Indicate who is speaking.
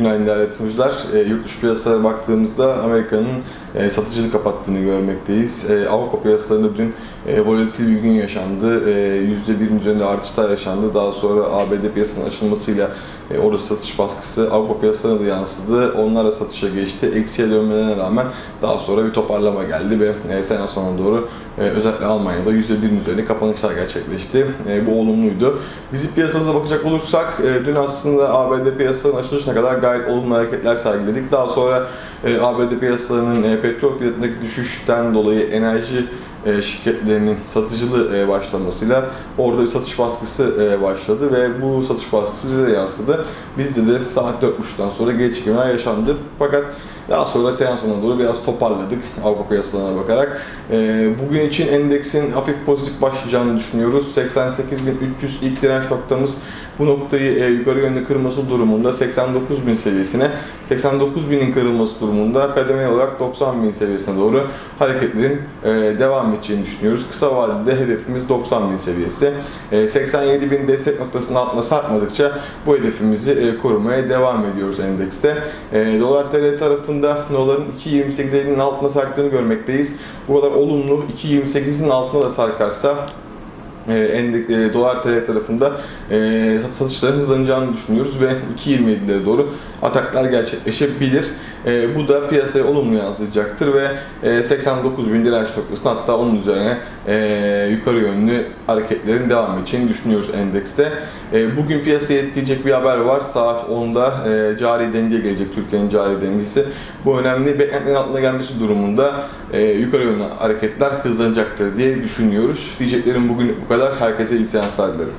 Speaker 1: Günaydın değerli yatırımcılar. E, yurt dışı piyasalara baktığımızda Amerika'nın e, satıcılık kapattığını görmekteyiz. E, Avrupa piyasalarında dün e, volatil bir gün yaşandı. E, %1'in üzerinde artışlar yaşandı. Daha sonra ABD piyasasının açılmasıyla e, orada satış baskısı Avrupa piyasalarına da yansıdı. Onlar da satışa geçti. Eksiye dönmelerine rağmen daha sonra bir toparlama geldi ve e, sene sonuna doğru e, özellikle Almanya'da %1'in üzerinde kapanışlar gerçekleşti. E, bu olumluydu. Bizim piyasamıza bakacak olursak e, dün aslında ABD piyasalarının açılışına kadar gayet olumlu hareketler sergiledik. Daha sonra e, ABD piyasalarının e, petrol fiyatındaki düşüşten dolayı enerji e, şirketlerinin satıcılığı e, başlamasıyla orada bir satış baskısı başladı ve bu satış baskısı bize de yansıdı. Bizde de saat 4.30'dan sonra geri çekimler yaşandı. Fakat daha sonra seans sonuna doğru biraz toparladık Avrupa piyasalarına bakarak. E, bugün için endeksin hafif pozitif başlayacağını düşünüyoruz. 88.300 ilk direnç noktamız bu noktayı e, yukarı yönlü kırması durumunda 89.000 seviyesine, 89.000'in kırılması durumunda kademeli olarak 90.000 seviyesine doğru hareketlerin e, devam edeceğini düşünüyoruz. Kısa vadede hedefimiz 90.000 seviyesi. E, 87.000 destek noktasının altına sarkmadıkça bu hedefimizi e, korumaya devam ediyoruz endekste. E, Dolar TL tarafında doların 2.28.50'nin altına sarktığını görmekteyiz. Buralar olumlu. 2.28'in altına da sarkarsa endek, e, dolar TL tarafında e, satışların hızlanacağını düşünüyoruz ve 2.27'lere doğru ataklar gerçekleşebilir. E, bu da piyasaya olumlu yansıyacaktır ve e, 89 bin direnç noktasına hatta onun üzerine e, yukarı yönlü hareketlerin devam edeceğini düşünüyoruz endekste. E, bugün piyasayı etkileyecek bir haber var. Saat 10'da e, cari denge gelecek Türkiye'nin cari dengesi. Bu önemli. Beklentilerin altına gelmesi durumunda e, yukarı yönlü hareketler hızlanacaktır diye düşünüyoruz. Diyeceklerim bugün bu kadar. Herkese iyi seanslar dilerim.